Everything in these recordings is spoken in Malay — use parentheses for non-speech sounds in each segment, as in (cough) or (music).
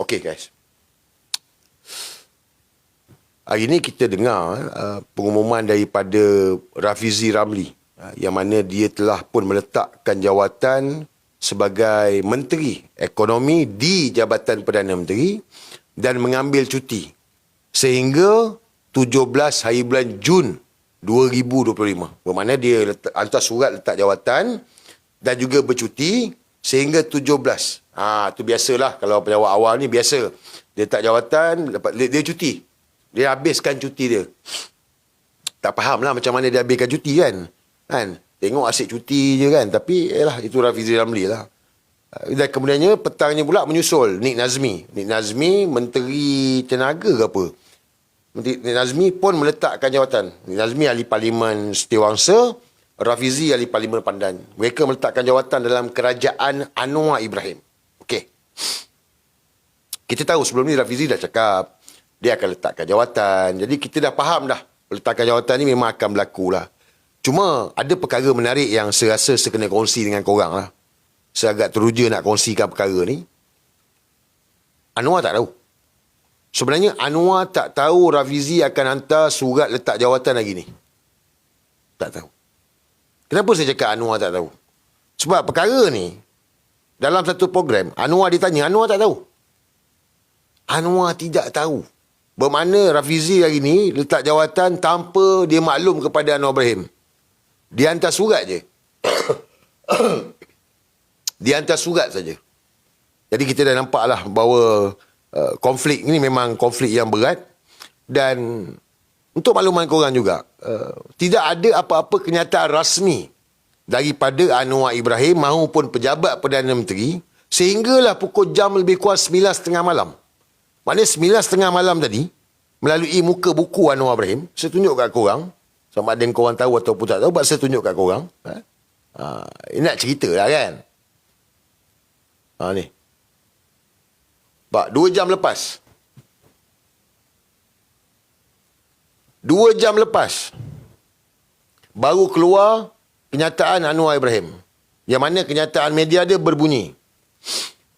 Okey guys. Hari ini kita dengar uh, pengumuman daripada Rafizi Ramli uh, yang mana dia telah pun meletakkan jawatan sebagai Menteri Ekonomi di Jabatan Perdana Menteri dan mengambil cuti sehingga 17 hari bulan Jun 2025. Bermakna dia letak, hantar surat letak jawatan dan juga bercuti sehingga 17. Ha, tu biasalah kalau pejabat awal ni biasa. Dia letak jawatan, lepas, dia, dia cuti. Dia habiskan cuti dia. Tak faham lah macam mana dia habiskan cuti kan. kan? Tengok asyik cuti je kan. Tapi yalah, itu Rafizi Ramli lah. Dan kemudiannya petangnya pula menyusul Nik Nazmi. Nik Nazmi Menteri Tenaga ke apa. Nik Nazmi pun meletakkan jawatan. Nik Nazmi ahli parlimen Setiawangsa. Rafizi ahli parlimen Pandan. Mereka meletakkan jawatan dalam kerajaan Anwar Ibrahim. Okey. Kita tahu sebelum ni Rafizi dah cakap dia akan letakkan jawatan. Jadi kita dah faham dah letakkan jawatan ni memang akan berlaku lah. Cuma ada perkara menarik yang saya rasa saya kena kongsi dengan korang lah. Saya agak teruja nak kongsikan perkara ni. Anwar tak tahu. Sebenarnya Anwar tak tahu Rafizi akan hantar surat letak jawatan lagi ni. Tak tahu. Kenapa saya cakap Anwar tak tahu? Sebab perkara ni, dalam satu program, Anwar ditanya, Anwar tak tahu. Anwar tidak tahu. Bermakna Rafizi hari ni letak jawatan tanpa dia maklum kepada Anwar Ibrahim. Dia hantar surat je. (coughs) dia hantar surat saja. Jadi kita dah nampak lah bahawa uh, konflik ini memang konflik yang berat. Dan untuk makluman korang juga, uh, tidak ada apa-apa kenyataan rasmi daripada Anwar Ibrahim maupun pejabat Perdana Menteri sehinggalah pukul jam lebih kurang 9.30 malam. Maknanya 9.30 malam tadi, melalui muka buku Anwar Ibrahim, saya tunjuk kat korang, sama ada yang korang tahu ataupun tak tahu, saya tunjuk kat korang. Ha? Ha, ini nak cerita lah kan. Ha, ni. Pak, dua jam lepas. Dua jam lepas. Baru keluar kenyataan Anwar Ibrahim. Yang mana kenyataan media dia berbunyi.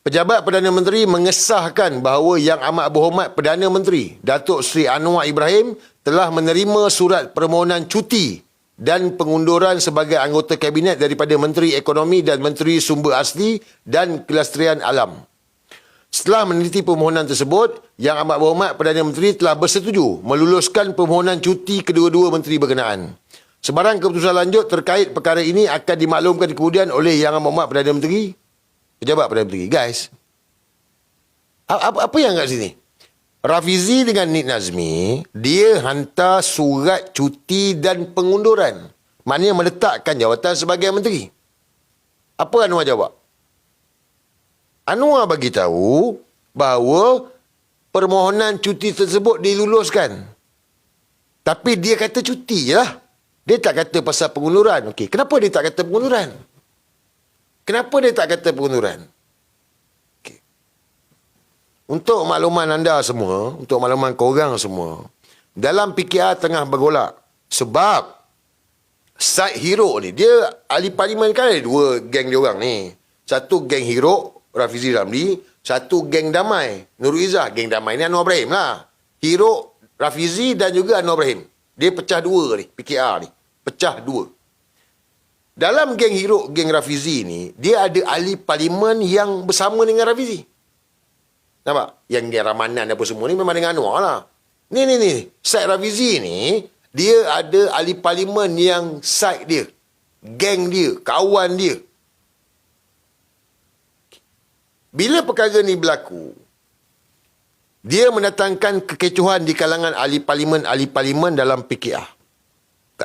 Pejabat Perdana Menteri mengesahkan bahawa Yang Amat Berhormat Perdana Menteri Datuk Seri Anwar Ibrahim telah menerima surat permohonan cuti dan pengunduran sebagai anggota kabinet daripada Menteri Ekonomi dan Menteri Sumber Asli dan Kelestarian Alam. Setelah meneliti permohonan tersebut, Yang Amat Berhormat Perdana Menteri telah bersetuju meluluskan permohonan cuti kedua-dua menteri berkenaan. Sebarang keputusan lanjut terkait perkara ini akan dimaklumkan kemudian oleh Yang Amat Berhormat Perdana Menteri Pejabat Perdana Menteri. Guys, apa, apa yang kat sini? Rafizi dengan Nik Nazmi, dia hantar surat cuti dan pengunduran. Maknanya meletakkan jawatan sebagai menteri. Apa Anwar jawab? Anwar bagi tahu bahawa permohonan cuti tersebut diluluskan. Tapi dia kata cuti je lah. Dia tak kata pasal pengunduran. Okey, kenapa dia tak kata pengunduran? Kenapa dia tak kata pengunduran? Okay. Untuk makluman anda semua, untuk makluman korang semua, dalam PKR tengah bergolak. Sebab side hero ni, dia ahli parlimen kan ada dua geng dia orang ni. Satu geng hero, Rafizi Ramli. Satu geng damai, Nurul Izzah. Geng damai ni Anwar Ibrahim lah. Hero, Rafizi dan juga Anwar Ibrahim. Dia pecah dua ni, PKR ni. Pecah dua. Dalam geng Hero, geng Rafizi ni, dia ada ahli parlimen yang bersama dengan Rafizi. Nampak? Yang geng Ramanan apa semua ni memang dengan Anwar lah. Ni, ni, ni. Syed Rafizi ni, dia ada ahli parlimen yang side dia. Geng dia, kawan dia. Bila perkara ni berlaku, dia mendatangkan kekecohan di kalangan ahli parlimen-ahli parlimen dalam PKR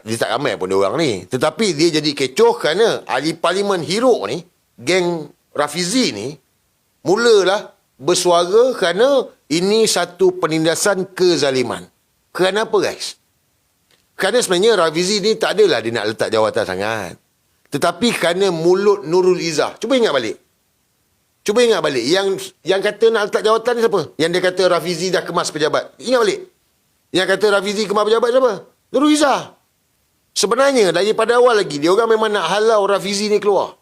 dia tak ramai pun dia orang ni. Tetapi dia jadi kecoh kerana ahli parlimen hero ni, geng Rafizi ni, mulalah bersuara kerana ini satu penindasan kezaliman. Kerana apa guys? Kerana sebenarnya Rafizi ni tak adalah dia nak letak jawatan sangat. Tetapi kerana mulut Nurul Izzah. Cuba ingat balik. Cuba ingat balik. Yang yang kata nak letak jawatan ni siapa? Yang dia kata Rafizi dah kemas pejabat. Ingat balik. Yang kata Rafizi kemas pejabat siapa? Nurul Izzah. Sebenarnya daripada awal lagi dia orang memang nak halau Rafizi ni keluar.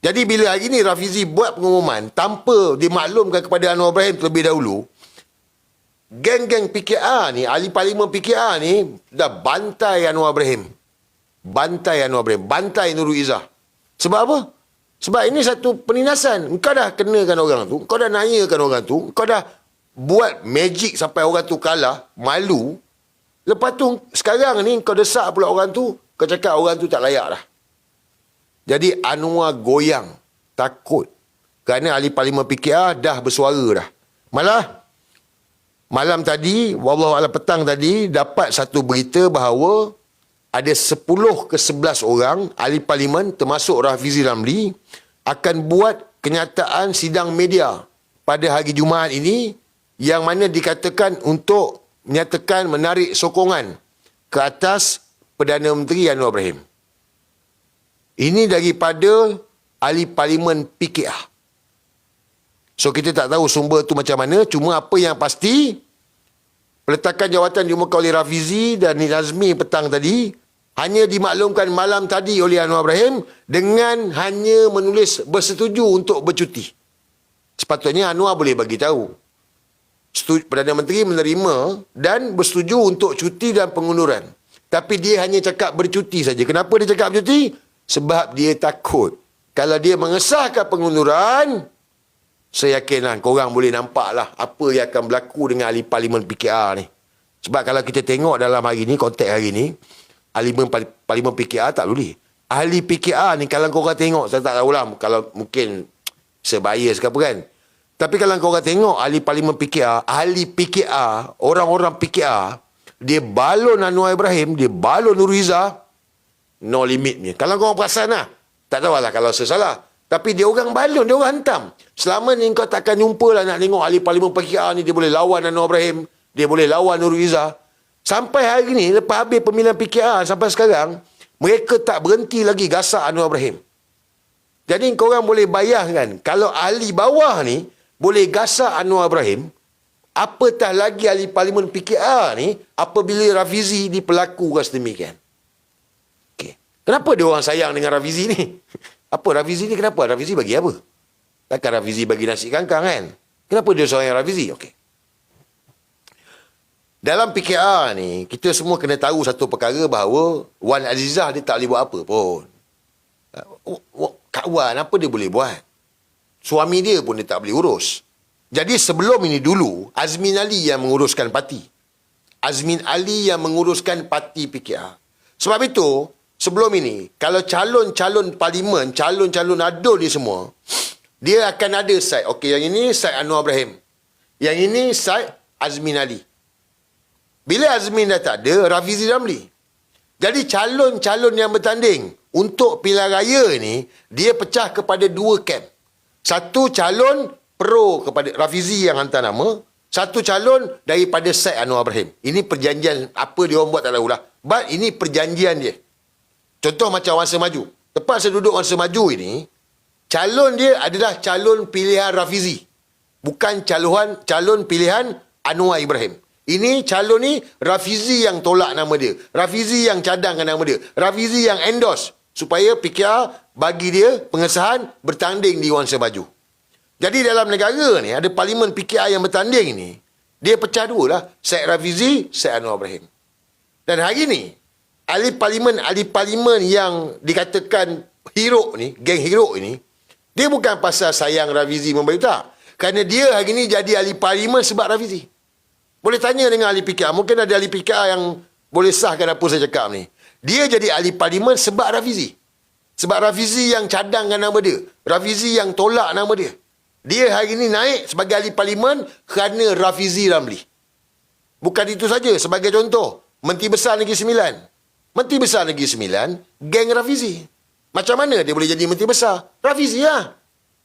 Jadi bila hari ni Rafizi buat pengumuman tanpa dimaklumkan kepada Anwar Ibrahim terlebih dahulu, geng-geng PKR ni, ahli parlimen PKR ni dah bantai Anwar Ibrahim. Bantai Anwar Ibrahim. Bantai Nurul Izzah. Sebab apa? Sebab ini satu peninasan. Engkau dah kenakan orang tu. Engkau dah nanyakan orang tu. Engkau dah buat magic sampai orang tu kalah. Malu. Lepas tu sekarang ni kau desak pula orang tu. Kau cakap orang tu tak layak dah. Jadi Anwar goyang. Takut. Kerana ahli parlimen PKR dah bersuara dah. Malah malam tadi, wallahu petang tadi dapat satu berita bahawa ada 10 ke 11 orang ahli parlimen termasuk Rafizi Ramli akan buat kenyataan sidang media pada hari Jumaat ini yang mana dikatakan untuk menyatakan menarik sokongan ke atas Perdana Menteri Anwar Ibrahim. Ini daripada ahli parlimen PKR. So kita tak tahu sumber tu macam mana. Cuma apa yang pasti, peletakan jawatan diumumkan oleh Rafizi dan Nizmi petang tadi, hanya dimaklumkan malam tadi oleh Anwar Ibrahim dengan hanya menulis bersetuju untuk bercuti. Sepatutnya Anwar boleh bagi tahu. Perdana Menteri menerima dan bersetuju untuk cuti dan pengunduran. Tapi dia hanya cakap bercuti saja. Kenapa dia cakap bercuti? Sebab dia takut. Kalau dia mengesahkan pengunduran, saya yakinlah korang boleh nampak lah apa yang akan berlaku dengan ahli parlimen PKR ni. Sebab kalau kita tengok dalam hari ni, konteks hari ni, ahli parlimen PKR tak boleh. Ahli PKR ni kalau korang tengok, saya tak tahu lah kalau mungkin sebaya ke apa kan. Tapi kalau korang tengok ahli parlimen PKR, ahli PKR, orang-orang PKR, dia balon Anwar Ibrahim, dia balon Nur Izzah, no limit ni. Kalau kau perasan lah. Tak tahu lah kalau saya salah. Tapi dia orang balon, dia orang hantam. Selama ni kau takkan jumpa lah nak tengok ahli parlimen PKR ni. Dia boleh lawan Anwar Ibrahim. Dia boleh lawan Nurul Izzah. Sampai hari ni, lepas habis pemilihan PKR sampai sekarang, mereka tak berhenti lagi gasak Anwar Ibrahim. Jadi korang boleh bayangkan, kalau ahli bawah ni boleh gasak Anwar Ibrahim, apatah lagi ahli parlimen PKR ni apabila Rafizi diperlakukan sedemikian. Kenapa dia orang sayang dengan Rafizi ni? (laughs) Apa Rafizi ni kenapa? Rafizi bagi apa? Takkan Rafizi bagi nasi kangkang kan? Kenapa dia sayang Rafizi? Okey. Dalam PKR ni, kita semua kena tahu satu perkara bahawa Wan Azizah dia tak boleh buat apa pun. Uh, Kak Wan, apa dia boleh buat? Suami dia pun dia tak boleh urus. Jadi sebelum ini dulu, Azmin Ali yang menguruskan parti. Azmin Ali yang menguruskan parti PKR. Sebab itu, sebelum ini, kalau calon-calon parlimen, calon-calon adun ni semua, dia akan ada side. Okey, yang ini side Anwar Ibrahim. Yang ini side Azmin Ali. Bila Azmin dah tak ada, Rafizi Ramli. Jadi calon-calon yang bertanding untuk pilihan raya ni, dia pecah kepada dua camp. Satu calon pro kepada Rafizi yang hantar nama, satu calon daripada Syed Anwar Ibrahim. Ini perjanjian apa dia orang buat tak tahulah. But ini perjanjian dia. Contoh macam Wangsa Maju. Tepat saya duduk Wangsa Maju ini, calon dia adalah calon pilihan Rafizi. Bukan calon calon pilihan Anwar Ibrahim. Ini calon ni Rafizi yang tolak nama dia. Rafizi yang cadangkan nama dia. Rafizi yang endorse supaya PKR bagi dia pengesahan bertanding di Wangsa Maju. Jadi dalam negara ni ada parlimen PKR yang bertanding ni, dia pecah dua lah. Syed Rafizi, Syed Anwar Ibrahim. Dan hari ni, ahli parlimen ahli parlimen yang dikatakan hero ni geng hero ni dia bukan pasal sayang Rafizi memberi tak kerana dia hari ni jadi ahli parlimen sebab Rafizi boleh tanya dengan ahli PKR mungkin ada ahli PKR yang boleh sahkan apa saya cakap ni dia jadi ahli parlimen sebab Rafizi sebab Rafizi yang cadangkan nama dia Rafizi yang tolak nama dia dia hari ini naik sebagai ahli parlimen kerana Rafizi Ramli bukan itu saja sebagai contoh Menteri Besar Negeri Sembilan Menteri Besar Negeri Sembilan, geng Rafizi. Macam mana dia boleh jadi Menteri Besar? Rafizi lah.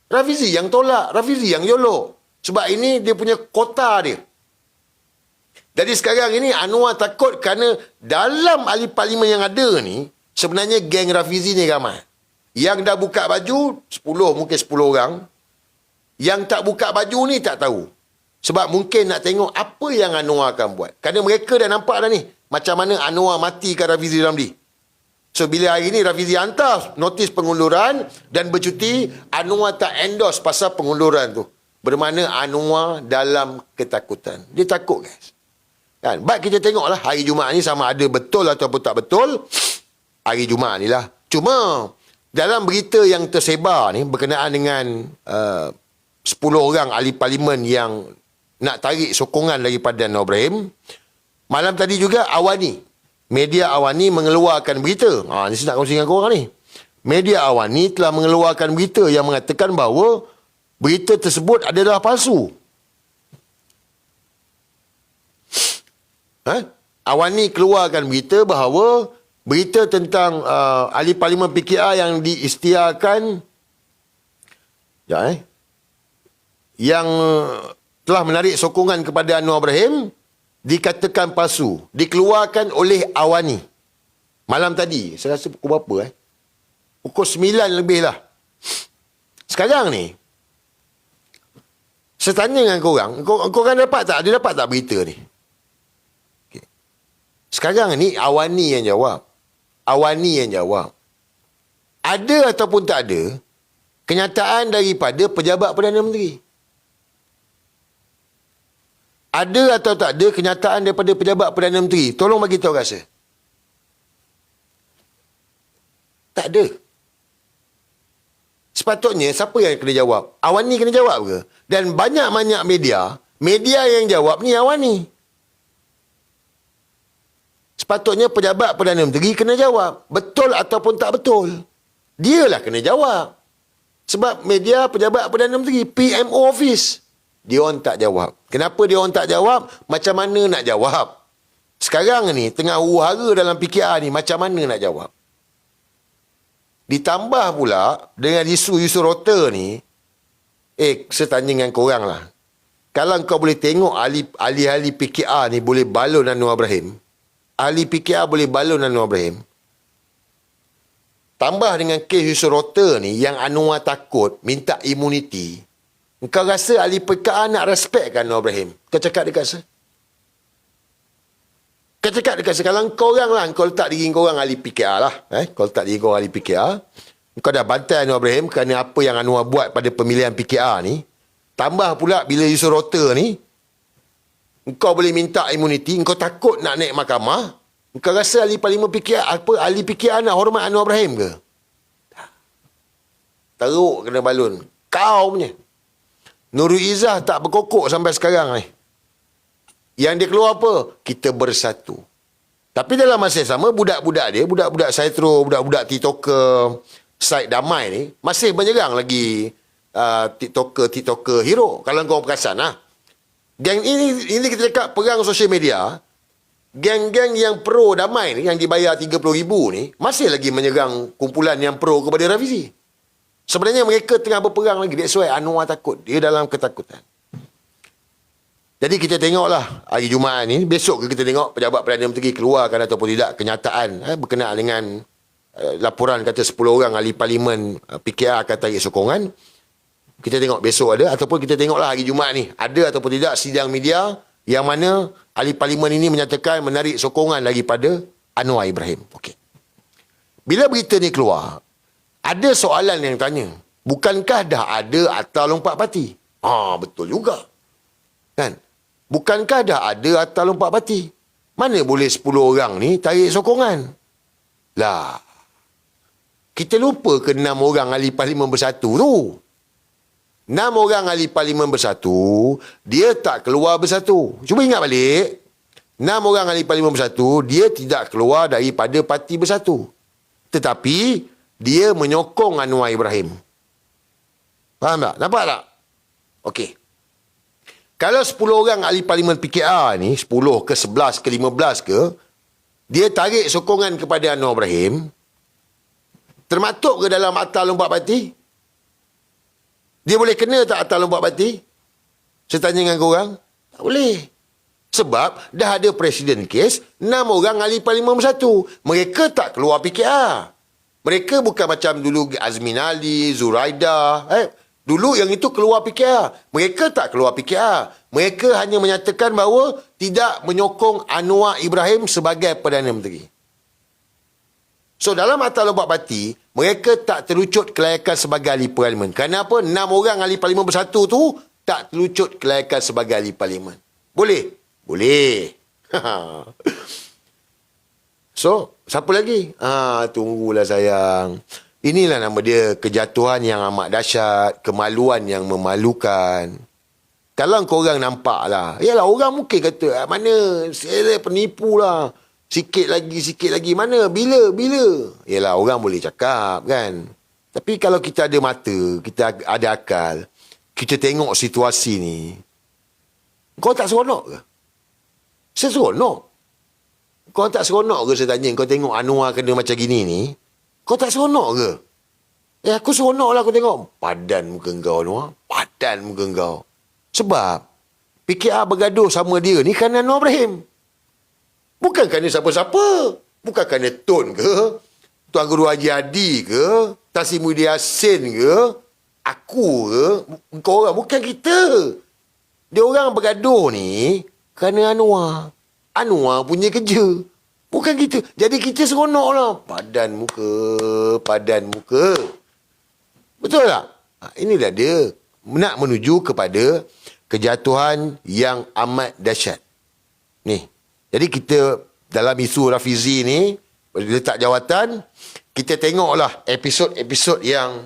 Rafizi yang tolak. Rafizi yang yolo. Sebab ini dia punya kota dia. Jadi sekarang ini Anwar takut kerana dalam ahli parlimen yang ada ni, sebenarnya geng Rafizi ni ramai. Yang dah buka baju, 10 mungkin 10 orang. Yang tak buka baju ni tak tahu. Sebab mungkin nak tengok apa yang Anwar akan buat. Kerana mereka dah nampak dah ni macam mana Anwar mati ke Rafizi Ramli. So bila hari ni Rafizi hantar notis pengunduran dan bercuti, Anwar tak endorse pasal pengunduran tu. Bermakna Anwar dalam ketakutan. Dia takut guys. Kan? Baik kita tengoklah hari Jumaat ni sama ada betul ataupun tak betul. Hari Jumaat ni lah. Cuma dalam berita yang tersebar ni berkenaan dengan uh, 10 orang ahli parlimen yang nak tarik sokongan daripada Anwar Ibrahim. Malam tadi juga Awani. Media Awani mengeluarkan berita. Ha, ni saya nak kongsi dengan korang ni. Media Awani telah mengeluarkan berita yang mengatakan bahawa berita tersebut adalah palsu. Ha? Awani keluarkan berita bahawa berita tentang uh, ahli parlimen PKR yang diistiharkan ya eh yang telah menarik sokongan kepada Anwar Ibrahim dikatakan palsu dikeluarkan oleh Awani malam tadi saya rasa pukul berapa eh pukul 9 lebih lah sekarang ni saya tanya dengan korang kor- korang dapat tak dia dapat tak berita ni. Sekarang ni Awani yang jawab Awani yang jawab ada ataupun tak ada kenyataan daripada pejabat Perdana Menteri ada atau tak ada kenyataan daripada pejabat Perdana Menteri? Tolong bagi tahu rasa. Tak ada. Sepatutnya siapa yang kena jawab? Awani kena jawab ke? Dan banyak-banyak media, media yang jawab ni Awani. Sepatutnya pejabat Perdana Menteri kena jawab. Betul ataupun tak betul. Dialah kena jawab. Sebab media pejabat Perdana Menteri, PMO Office. Dia orang tak jawab. Kenapa dia orang tak jawab? Macam mana nak jawab? Sekarang ni, tengah huru dalam PKR ni, macam mana nak jawab? Ditambah pula, dengan isu-isu rota ni, eh, saya tanya dengan korang lah. Kalau kau boleh tengok ahli-ahli PKR ni boleh balon Anwar Ibrahim, ahli PKR boleh balon Anwar Ibrahim, tambah dengan kes isu rota ni, yang Anwar takut minta imuniti, Engkau rasa ahli PKA nak respect kan Noor Ibrahim? Kau cakap dekat saya. Kau cakap dekat saya. Kalau kau orang lah, kau letak diri kau orang ahli PKA lah. Eh? Kau letak diri kau ahli PKA. Kau dah bantai Noor Ibrahim kerana apa yang Anwar buat pada pemilihan PKA ni. Tambah pula bila isu rota ni. Kau boleh minta imuniti. Kau takut nak naik mahkamah. Kau rasa ahli parlimen PKA, apa ahli PKA nak hormat Anwar Ibrahim ke? Teruk kena balun. Kau punya. Nurul Izzah tak berkokok sampai sekarang ni. Yang dia keluar apa? Kita bersatu. Tapi dalam masa yang sama, budak-budak dia, budak-budak Saitro, budak-budak TikToker, site damai ni, masih menyerang lagi uh, TikToker, TikToker hero. Kalau kau perasan lah. Geng ini, ini kita cakap perang sosial media, geng-geng yang pro damai ni, yang dibayar RM30,000 ni, masih lagi menyerang kumpulan yang pro kepada Rafizi. Sebenarnya mereka tengah berperang lagi. That's why Anwar takut. Dia dalam ketakutan. Jadi kita tengoklah hari Jumaat ni. Besok kita tengok pejabat Perdana Menteri keluarkan ataupun tidak kenyataan eh, berkenaan dengan eh, laporan kata 10 orang ahli parlimen eh, PKR akan tarik sokongan. Kita tengok besok ada ataupun kita tengoklah hari Jumaat ni. Ada ataupun tidak sidang media yang mana ahli parlimen ini menyatakan menarik sokongan daripada Anwar Ibrahim. Okey. Bila berita ni keluar, ada soalan yang tanya, bukankah dah ada Atta Lompat Parti? Ha, betul juga. Kan? Bukankah dah ada Atta Lompat Parti? Mana boleh 10 orang ni tarik sokongan? Lah. Kita lupa ke 6 orang ahli parlimen bersatu tu. 6 orang ahli parlimen bersatu, dia tak keluar bersatu. Cuba ingat balik. 6 orang ahli parlimen bersatu, dia tidak keluar daripada parti bersatu. Tetapi, dia menyokong Anwar Ibrahim. Faham tak? Nampak tak? Okey. Kalau 10 orang ahli parlimen PKR ni, 10 ke 11 ke 15 ke, dia tarik sokongan kepada Anwar Ibrahim, termatuk ke dalam Atal Lompat Parti? Dia boleh kena tak Atal Lompat Parti? Saya tanya dengan korang. Tak boleh. Sebab dah ada presiden kes, 6 orang ahli parlimen bersatu. Mereka tak keluar PKR. Mereka bukan macam dulu Azmin Ali, Zuraida. Eh, dulu yang itu keluar PKR. Mereka tak keluar PKR. Mereka hanya menyatakan bahawa tidak menyokong Anwar Ibrahim sebagai Perdana Menteri. So dalam mata lubak parti, mereka tak terlucut kelayakan sebagai ahli parlimen. Kenapa? Enam orang ahli parlimen bersatu tu tak terlucut kelayakan sebagai ahli parlimen. Boleh? Boleh. (laughs) so, siapa lagi? Ah, tunggulah sayang. Inilah nama dia kejatuhan yang amat dahsyat, kemaluan yang memalukan. Kalau korang nampak lah. Yalah orang mungkin kata, ah, mana saya penipu lah. Sikit lagi, sikit lagi. Mana? Bila? Bila? Yalah, orang boleh cakap kan. Tapi kalau kita ada mata, kita ada akal, kita tengok situasi ni, kau tak seronok ke? Saya seronok. Kau tak seronok ke saya tanya, kau tengok Anwar kena macam gini ni, kau tak seronok ke? Eh, aku seronok lah aku tengok. Padan muka kau, Anwar. Padan muka kau. Sebab, PKR bergaduh sama dia ni kan Anwar Ibrahim. Bukan kerana siapa-siapa. Bukan kerana Tun ke, Tuan Guru Haji Adi ke, Tasimudi Yasin ke, aku ke, kau orang. Bukan kita. Dia orang bergaduh ni kerana Anwar. Anwar punya kerja. Bukan kita. Jadi kita seronok lah. Padan muka, padan muka. Betul tak? Ha, inilah dia. Nak menuju kepada kejatuhan yang amat dahsyat. Ni. Jadi kita dalam isu Rafizi ni letak jawatan kita tengoklah episod-episod yang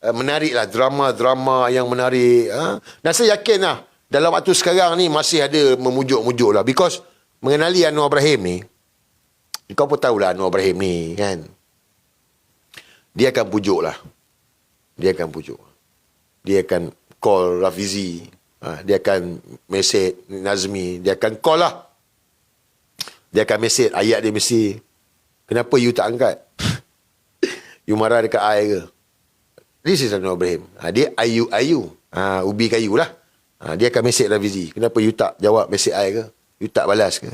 uh, menarik lah drama-drama yang menarik ha? dan saya yakin lah dalam waktu sekarang ni masih ada memujuk-mujuk lah because mengenali Anwar Ibrahim ni kau pun tahulah Anwar Ibrahim ni kan? Dia akan pujuk lah dia akan pujuk. Dia akan call Rafizi ha? dia akan mesej Nazmi. Dia akan call lah dia akan mesej ayat dia mesti kenapa you tak angkat? (laughs) You marah dekat I ke? This is Anwar Ibrahim. Ha, dia ayu ayu. Ha, ubi kayu lah. Ha, dia akan mesej Rafizi kenapa you tak jawab mesej I ke? You tak balas ke?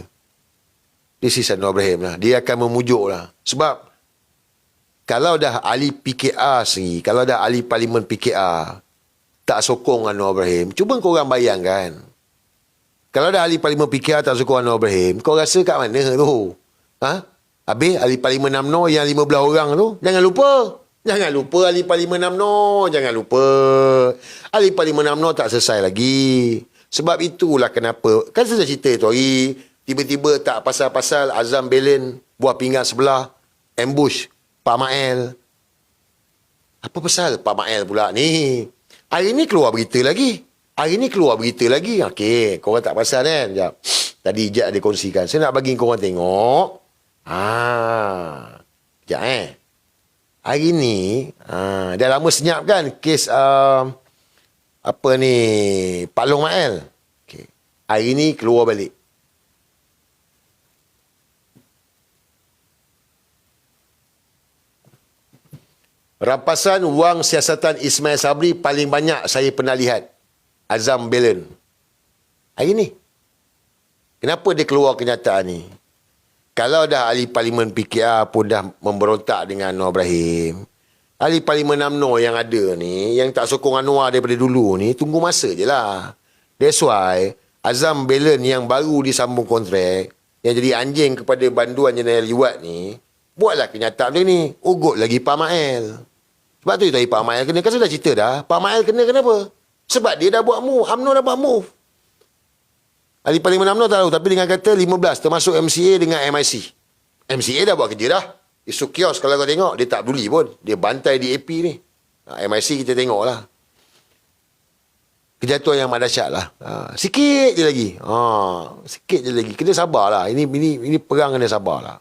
This is Anwar Ibrahim lah. Dia akan memujuk lah. Sebab kalau dah ahli PKR sendiri kalau dah ahli parlimen PKR tak sokong Anwar Ibrahim cuba korang bayangkan kalau dah ahli parlimen PKR tak suka Anwar Ibrahim, kau rasa kat mana tu? Ha? Habis ahli parlimen UMNO yang 15 orang tu, jangan lupa. Jangan lupa ahli parlimen UMNO. Jangan lupa. Ahli parlimen UMNO tak selesai lagi. Sebab itulah kenapa. Kan saya cerita tu hari, tiba-tiba tak pasal-pasal Azam Belen buah pinggan sebelah, ambush Pak Mael. Apa pasal Pak Mael pula ni? Hari ni keluar berita lagi. Hari ni keluar berita lagi. Okey, korang tak pasal kan? Sekejap. Tadi Ijat ada kongsikan. Saya nak bagi korang tengok. Ah, Sekejap eh. Hari ni, ah, dah lama senyap kan kes uh, apa ni, Pak Long Mael. Okay. Hari ni keluar balik. Rampasan wang siasatan Ismail Sabri paling banyak saya pernah lihat. Azam Belen. Hari ni. Kenapa dia keluar kenyataan ni? Kalau dah ahli parlimen PKR pun dah memberontak dengan Anwar Ibrahim. Ahli parlimen UMNO yang ada ni, yang tak sokong Anwar daripada dulu ni, tunggu masa je lah. That's why, Azam Belen yang baru disambung kontrak, yang jadi anjing kepada banduan Jeneral Liwat ni, buatlah kenyataan dia ni. Ugut lagi Pak Mael. Sebab tu tadi Pak Mael kena. Kan sudah cerita dah. Pak Mael kena kenapa? Sebab dia dah buat move. UMNO dah buat move. Ahli Parlimen UMNO tahu. Tapi dengan kata 15 termasuk MCA dengan MIC. MCA dah buat kerja dah. Isu kios kalau kau tengok. Dia tak peduli pun. Dia bantai di AP ni. Ha, MIC kita tengok lah. Kejatuhan yang amat dahsyat lah. Ha, sikit je lagi. Ha, sikit je lagi. Kena sabar lah. Ini, ini, ini perang kena sabar lah.